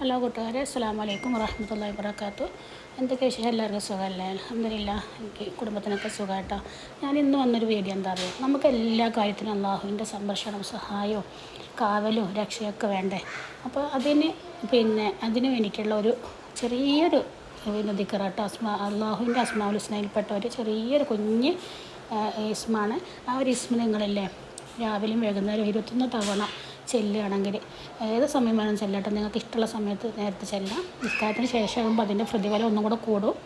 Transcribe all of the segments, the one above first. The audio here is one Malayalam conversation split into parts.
ഹലോ കൂട്ടുകാരെ. അസ്സാം വലൈക്കും വറഹമത്തല്ലാ വബർക്കാത്തു എന്തൊക്കെ വിശേഷം? എല്ലാവർക്കും സുഖമല്ലേ? അലഹമില്ല എനിക്ക് കുടുംബത്തിനൊക്കെ സുഖമായിട്ടോ ഞാൻ ഇന്ന് വന്നൊരു വീഡിയോ എന്താ പറയുക നമുക്ക് എല്ലാ കാര്യത്തിനും അള്ളാഹുവിന്റെ സംരക്ഷണം സഹായവും കാവലും രക്ഷയൊക്കെ വേണ്ടേ? അപ്പോൾ അതിന് പിന്നെ അതിന് വേണ്ടിയിട്ടുള്ള ഒരു ചെറിയൊരു ദിക്കറാട്ടോ. അസ്മാ അള്ളാഹുവിന്റെ അസ്മാവുൽ ഹുസ്നയിൽപ്പെട്ട ഒരു ചെറിയൊരു കുഞ്ഞ് ഇസ്മാണ്. ആ ഒരു ഇസ്മ നിങ്ങളല്ലേ? രാവിലെയും വൈകുന്നേരം ഇരുപത്തൊന്ന് തവണ ചെല്ലുകയാണെങ്കിൽ ഏത് സമയം വേണം ചെല്ലട്ടെ നിങ്ങൾക്ക് ഇഷ്ടമുള്ള സമയത്ത് നേരത്തെ ചെല്ലാം. നിസ്കാരത്തിന് ശേഷമാകുമ്പോൾ അതിന്റെ പ്രതിഫലം ഒന്നും കൂടെ കൂടും.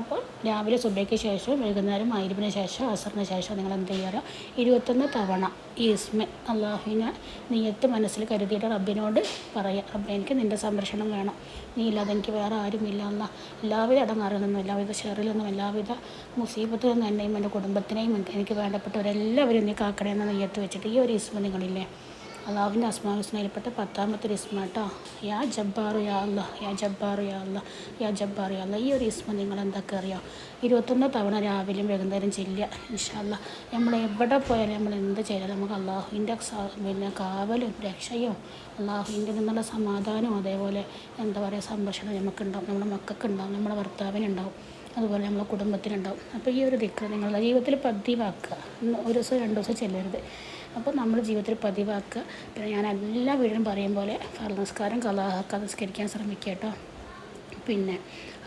അപ്പോൾ രാവിലെ സുബയ്ക്ക് ശേഷം വൈകുന്നേരം മൈരുവിന് ശേഷം അസറിന് ശേഷം നിങ്ങൾ എന്ത് ചെയ്യാറോ ഇരുപത്തൊന്ന് തവണ ഈ ഇസ്മ അള്ളാഹുവിനെ നീയത്ത് മനസ്സിൽ കരുതിയിട്ട് റബ്ബിനോട് പറയാം. റബ്ബെ എനിക്ക് നിന്റെ സംരക്ഷണം വേണം. നീ ഇല്ലാതെ എനിക്ക് വേറെ ആരുമില്ല എന്ന എല്ലാവിധ അടങ്ങാറിൽ നിന്നും എല്ലാവിധ ഷെറിൽ നിന്നും എല്ലാവിധ മുസീബത്തിൽ നിന്നും എന്നെയും എന്റെ കുടുംബത്തിനെയും എനിക്ക് വേണ്ടപ്പെട്ടവരെല്ലാവരും നീ കാക്കണമെന്ന് നെയ്യത്ത് വെച്ചിട്ട് ഈ ഒരു ഇസ്മ നിങ്ങളില്ലേ? അള്ളാഹുവിന്റെ അസ്മാഹുസ്നയിൽപ്പെട്ട പത്താമത്തെ ഒരു ഇസ്മ കേട്ടോ. യാ ജബ്ബാറു യാ അല്ല യാ ജബ്ബാറു യാ അല്ല യാ ജബ്ബാറു യാ അല്ല ഈ ഒരു ഇസ്മ നിങ്ങൾ എന്തൊക്കെ അറിയാം? ഇരുപത്തൊന്ന് തവണ രാവിലെയും വൈകുന്നേരം ചെല്ലുക ഇൻഷാല്ല നമ്മൾ എവിടെ പോയാലും നമ്മൾ എന്ത് ചെയ്താലും നമുക്ക് അള്ളാഹുവിന്റെ പിന്നെ കാവലും രക്ഷയും അള്ളാഹുവിന്റെ നിന്നുള്ള സമാധാനവും അതേപോലെ എന്താ പറയുക സംരക്ഷണം നമുക്കുണ്ടാവും. നമ്മുടെ മക്കൾക്കുണ്ടാവും നമ്മുടെ ഭർത്താവിനുണ്ടാവും അതുപോലെ നമ്മളെ കുടുംബത്തിനുണ്ടാവും. അപ്പോൾ ഈ ഒരു ദിക്ക് നിങ്ങളുടെ ജീവിതത്തിൽ പതിവാക്കുക. ഒരു ദിവസം രണ്ട് ദിവസം ചെല്ലരുത്. അപ്പോൾ നമ്മൾ ജീവിതത്തിൽ പതിവാക്കുക. പിന്നെ ഞാൻ എല്ലാ വീടിനും പറയും പോലെ നമസ്കാരം കലാഹക്ക നിസ്കരിക്കാൻ ശ്രമിക്കുക കേട്ടോ. പിന്നെ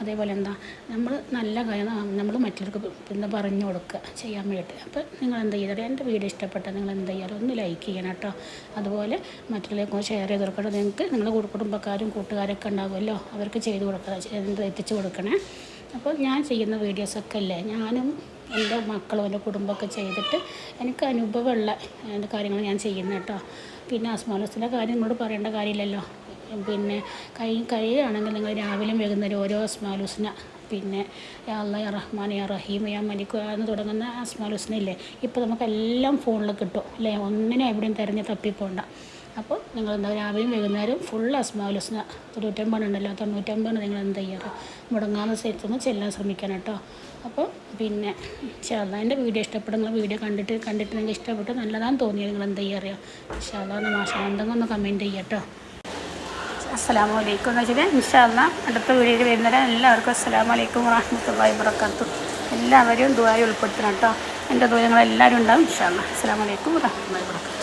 അതേപോലെ എന്താ നമ്മൾ നല്ല കാര്യം നമ്മൾ മറ്റുള്ളവർക്ക് പിന്നെ പറഞ്ഞു കൊടുക്കുക ചെയ്യാൻ വേണ്ടിയിട്ട്. അപ്പോൾ നിങ്ങൾ എന്താ ചെയ്യുക എന്റെ വീഡിയോ ഇഷ്ടപ്പെട്ടാൽ നിങ്ങൾ എന്താ ചെയ്യാറ് ഒന്ന് ലൈക്ക് ചെയ്യണം കേട്ടോ. അതുപോലെ മറ്റുള്ളവർക്ക് ഷെയർ ചെയ്ത് കൊടുക്കണം. നിങ്ങൾക്ക് നിങ്ങളുടെ കുടുംബക്കാരും കൂട്ടുകാരൊക്കെ ഉണ്ടാകുമല്ലോ അവർക്ക് ചെയ്ത് കൊടുക്കുക എത്തിച്ചു കൊടുക്കണേ. അപ്പോൾ ഞാൻ ചെയ്യുന്ന വീഡിയോസൊക്കെ അല്ലേ ഞാനും എന്റെ മക്കളും എന്റെ കുടുംബമൊക്കെ ചെയ്തിട്ട് എനിക്ക് അനുഭവമുള്ള കാര്യങ്ങൾ ഞാൻ ചെയ്യുന്നത് കേട്ടോ പിന്നെ അസ്മോലസിന്റെ കാര്യം നിങ്ങളോട് പറയേണ്ട കാര്യമില്ലല്ലോ. പിന്നെ കൈ കഴിയുകയാണെങ്കിൽ നിങ്ങൾ രാവിലെയും വൈകുന്നേരം ഓരോ അസ്മാലൂസിന പിന്നെ യാ റഹ്മാൻ യാ റഹീം യാ മലിക്കു എന്ന് തുടങ്ങുന്ന അസ്മാലൂസിനില്ലേ ഇപ്പോൾ നമുക്കെല്ലാം ഫോണിൽ കിട്ടും അല്ലേ? ഒന്നിനും എവിടെയും തിരഞ്ഞ് തപ്പിപ്പോണ്ട. അപ്പോൾ നിങ്ങൾ എന്താ രാവിലെയും വൈകുന്നേരം ഫുൾ അസ്മാവലസ് തൊണ്ണൂറ്റമ്പത് ഉണ്ടല്ലോ തൊണ്ണൂറ്റമ്പത് നിങ്ങൾ എന്താ ചെയ്യാറ് മുടങ്ങാതെ നിന്ന് ചെല്ലാൻ ശ്രമിക്കണം കേട്ടോ. അപ്പോൾ പിന്നെ ഷാദ എന്റെ വീഡിയോ ഇഷ്ടപ്പെടുന്ന വീഡിയോ കണ്ടിട്ട് കണ്ടിട്ട് നിങ്ങൾക്ക് ഇഷ്ടപ്പെട്ട് നല്ലതാണെന്ന് തോന്നിയത് നിങ്ങൾ എന്താ ചെയ്യുക അറിയാം? ഷാദ മാഷ എന്തെങ്കിലും ഒന്ന് കമന്റ് ചെയ്യാം കേട്ടോ. അസ്സാം വലൈക്കും എന്ന് വെച്ചാൽ ഇൻഷാല്ല അടുത്ത വീഡിയോയിൽ വരുന്നവരെ എല്ലാവർക്കും അസ്സാം വലൈക്കും വാഹമത്തല്ലാഹി വർക്കാത്തു എല്ലാവരും ദുബായി ഉൾപ്പെടുത്തണം കേട്ടോ. എന്റെ ദൂരങ്ങളെല്ലാവരും ഉണ്ടാവും ഇൻഷാല്ല അസ്സാം വലൈക്കും വാഹമത്തല്ലാഹി വർക്കാത്തു